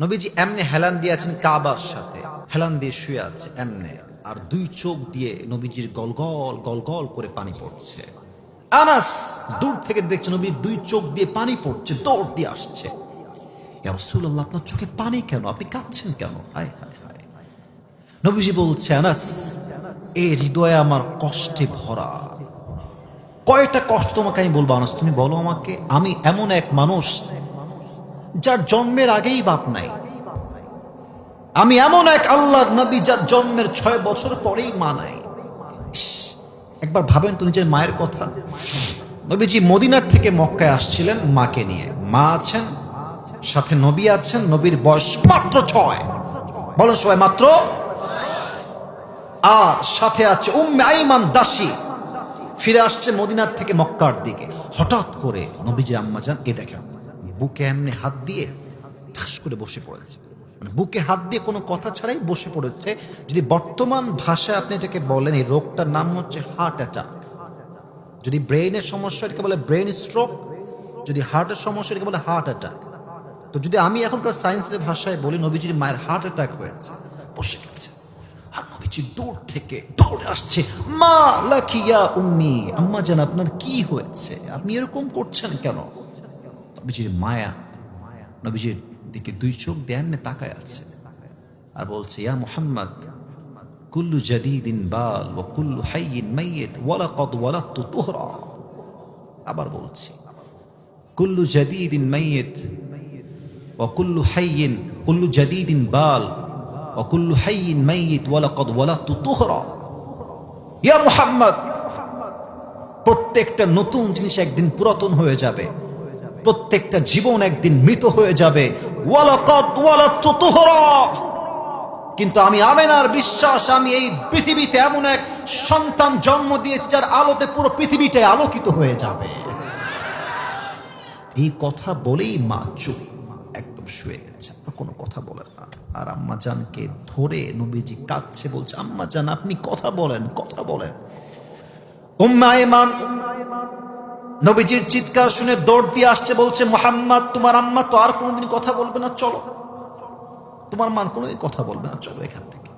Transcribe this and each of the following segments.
নবীজি এমনি হেলান দিয়ে আছেন কাবার সাথে। হেলান দিয়ে শুয়ে আছে এমনে। আর দুই চোখ দিয়ে নবীজির গলগল গলগল করে পানি পড়ছে। আনাস দূর থেকে দেখছে নবীর দুই চোখ দিয়ে পানি পড়ছে, দৌড় দিয়ে আসছে। রাসূলুল্লাহ, আপনার চোখে পানি কেন? আপনি কাঁদছেন কেন? হায় হায় হায়। নবীজি বলছে, আনাস, এ হৃদয়ে আমার কষ্টে ভরা। কয়টা কষ্ট তোমাকে আমি বলব, আনাস? তুমি বলো আমাকে। আমি এমন এক মানুষ যার জন্মের আগেই বাপ নাই। আমি এমন এক আল্লাহর নবী যার জন্মের ছয় বছর পরেই মা নাই। একবার ভাবেন তো নিজের মায়ের কথা। নবীজি মদিনার থেকে মক্কায় আসছিলেন মাকে নিয়ে। মা আছেন, সাথে নবী আছেন, নবীর বয়স মাত্র ছয়। বলেন সবাই মাত্র আর সাথে আছে উম্মে আইমান দাসী। ফিরে আসছে মদিনার থেকে মক্কার দিকে। হঠাৎ করে নবীজি আম্মা যান, এ দেখেন। বুকে এমনি হাত দিয়ে ঠাস করে বসে পড়েছে। মানে বুকে হাত দিয়ে কোনো কথা ছাড়াই বসে পড়েছে। যদি বর্তমান ভাষায় আপনি এটাকে বলেন, এই রোগটার নাম হচ্ছে হার্ট অ্যাটাক যদি ব্রেইনের সমস্যা, এটাকে বলে ব্রেন স্ট্রোক যদি হার্টের সমস্যা, এটাকে বলে হার্ট অ্যাটাক তো যদি আমি এখনকার সায়েন্সের ভাষায় বলি, নবীজির মায়ের হার্ট অ্যাটাক হয়েছে, বসে গেছে। আর নবীজি দূর থেকে দৌড়ে আসছে, মা লাখিয়া উম্মি, আম্মা জান, আপনার কি হয়েছে? আপনি এরকম করছেন কেন? নবীজির মায়া, নবীজির দিকে দুই চোখ দেয়ান্নে তাকায় আছে আর বলছে, ইয়া মোহাম্মদ, কুল্লু জাদিদিন বাল ও কুল্লু হাইয়িন মাইয়েত ওয়ালা কদ ওয়ালা তো তোহরা। আবার বলছি, কুল্লু জাদিদিন মাইয়েত ও কুল্লু হাইয়িন কুল্লু জাদিদিন বাল ও কুল্লু হাইয়িন মাইয়েত ওয়ালা কদ ওয়ালা তো তোহরা। ইয়া মোহাম্মদ, প্রত্যেকটা নতুন জিনিস একদিন পুরাতন হয়ে যাবে। প্রত্যেকটা জীবন একদিন মৃত হয়ে যাবে। কিন্তু আমি আমেনার বিশ্বাস, আমি এই পৃথিবীতে এমন এক সন্তান জন্ম দিয়েছি যার আলোতে পুরো পৃথিবীটাই আলোকিত হয়ে যাবে। এই কথা বলেই মা চুপ, একদম শুয়ে গেছে। কোনো কথা বলেন না। আর আম্মা জানকে ধরে নবীজি কাঁদছে, বলছে, আম্মা জান, আপনি কথা বলেন কথা বলেন। উম্মা নবীজির চিৎকার শুনে দৌড় দিয়ে আসছে, বলছে, মোহাম্মদ, তোমার আম্মা তো আর কোনোদিন কথা বলবে না, চলো। তোমার মান কোনোদিন কথা বলবে না, চলো এখান থেকে।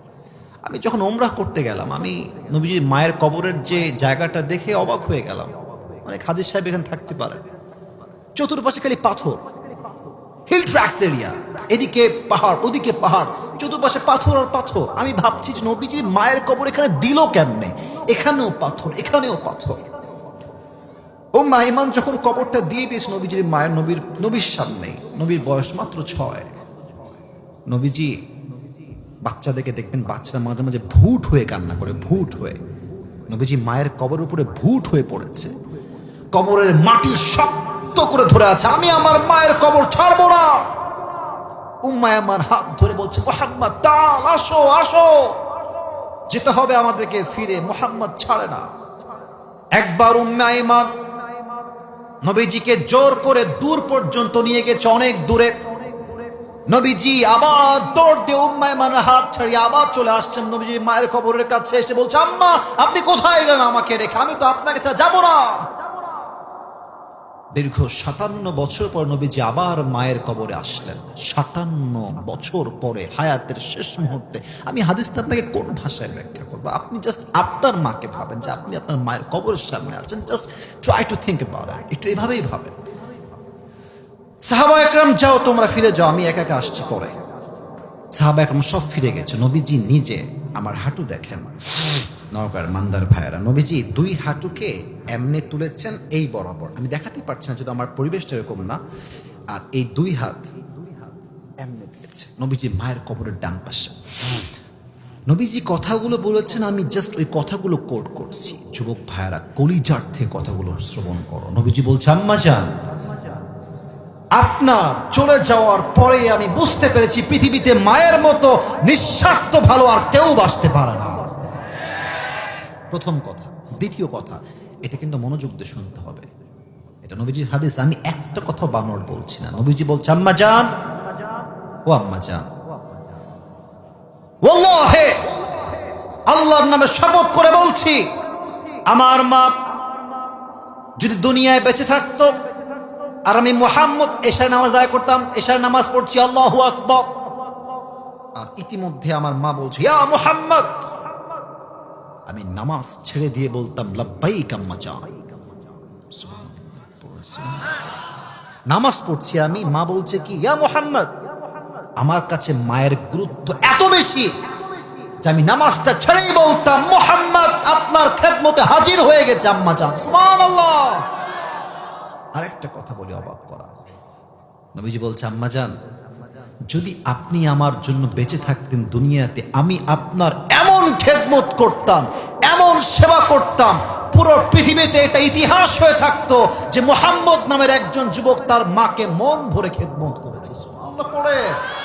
আমি যখন ওমরাহ করতে গেলাম, আমি নবীজির মায়ের কবরের যে জায়গাটা দেখে অবাক হয়ে গেলাম। মানে খাদির সাহেব এখানে থাকতে পারে। চতুর্পাশে খালি পাথর। Hill tracks area. এদিকে পাহাড়, ওদিকে পাহাড়। চতুর্পাশে পাথর আর পাথর। আমি ভাবছি যে নবীজির মায়ের কবর এখানে দিল কেমনে? এখানেও পাথর এখানেও পাথর। ও মাইমান যখন কবরটা দিয়ে দিয়েছে নবীজির মায়ের, নবীর নবীর সামনে, নবীর বয়স মাত্র ছয়। নবীজি, বাচ্চাদেরকে দেখবেন বাচ্চারা মাঝে মাঝে ভুট হয়ে কান্না করে ভুট হয়ে। নবীজি মায়ের কবর উপরে ভুট হয়ে পড়েছে। কবরের মাটি শক্ত করে ধরে আছে, আমি আমার মায়ের কবর ছাড়বো না। উম্মায় আমার হাত ধরে বলছে, মোহাম্মদ তাল আসো আসো। যেতে হবে আমাদেরকে ফিরে, মোহাম্মদ ছাড়ে না। একবার উম্মে আইমান নবীজিকে জোর করে দূর পর্যন্ত নিয়ে গেছে অনেক দূরে। নবীজি আবার দৌড় দিয়ে উম্মায় মানে হাত ছাড়িয়ে আবার চলে আসছেন নবীজির মায়ের খবরের কাছে। এসে বলছে, আম্মা, আপনি কোথায় গেলেন আমাকে রেখে? আমি তো আপনাকে ছাড়া যাব না। দীর্ঘ সাতান্ন বছর পর নবীজি আবার মায়ের কবরে আসলেন। সাতান্ন বছর পরে, হায়াতের শেষ মুহূর্তে। আমি হাদিসটা আপনাকে কোন ভাষায় ব্যাখ্যা করব? আপনি জাস্ট আপনার মাকে ভাবেন যে আপনি আপনার মায়ের কবরের সামনে আছেন। Just try to think about একটু এভাবেই ভাবেন। সাহাবা একরাম, যাও, তোমরা ফিরে যাও, আমি একা একা আসছি পরে। সাহাবা একরাম সব ফিরে গেছে। নবীজি নিজে আমার হাঁটু দেখেন। নওগাঁর মান্দার ভাইয়েরা। নবীজি দুই হাঁটুকে এমনি তুলেছেন এই বরাবর। আমি দেখাতে পারছি না, যদি আমার পরিবেশটা এরকম না, আর এই দুই হাত এমনি দিয়েছে। নবীজি মায়ের কবরের ডান পাশে। নবীজি কথাগুলো বলেছেন, আমি জাস্ট ওই কথাগুলো কোট করছি। যুবক ভাইয়েরা, কলিজার থেকে কথাগুলো শ্রবণ করো। নবীজি বলছে, আম্মা যান আপনার চলে যাওয়ার পরে আমি বুঝতে পেরেছি পৃথিবীতে মায়ের মতো নিঃস্বার্থ ভালো আর কেউ বাঁচতে পারে না। প্রথম কথা। দ্বিতীয় কথা, এটা কিন্তু মনোযোগ দিয়ে শুনতে হবে। এটা নবীজির হাদিস, আমি একটা কথা বানর বলছি না। নবীজি বলছে, আম্মা যান ও আম্মা যান আল্লাহর নামে শপথ করে বলছি, আমার মা যদি দুনিয়ায় বেঁচে থাকতো আর আমি মোহাম্মদ এশার নামাজ আদায় করতাম, এশার নামাজ পড়ছি, আল্লাহ আকবর। আর ইতিমধ্যে আমার মা বলছে, ইয়া মোহাম্মদ আমি নামাজ ছেড়ে দিয়ে বলতাম, লাব্বাইক আম্মা জান। নামাজ পড়ছি আমি, মা বলছে কি, ইয়া মোহাম্মদ, আমার কাছে মায়ের গুরুত্ব এত বেশি যে আমি নামাজটা ছেড়েই বলতাম, মোহাম্মদ, আপনার খেদমতে হাজির হয়ে গেছে আম্মা জান। সুবহানাল্লাহ। আরেকটা কথা বলে, অবাক করা। নবীজি বলছে, আম্মা জান যদি আপনি আমার জন্য বেঁচে থাকতেন দুনিয়াতে, আমি আপনার এমন খেদমত করতাম, এমন সেবা করতাম, পুরো পৃথিবীতে এটা ইতিহাস হয়ে থাকতো যে মোহাম্মদ নামের একজন যুবক তার মাকে মন ভরে খেদমত করেছে। পড়ে।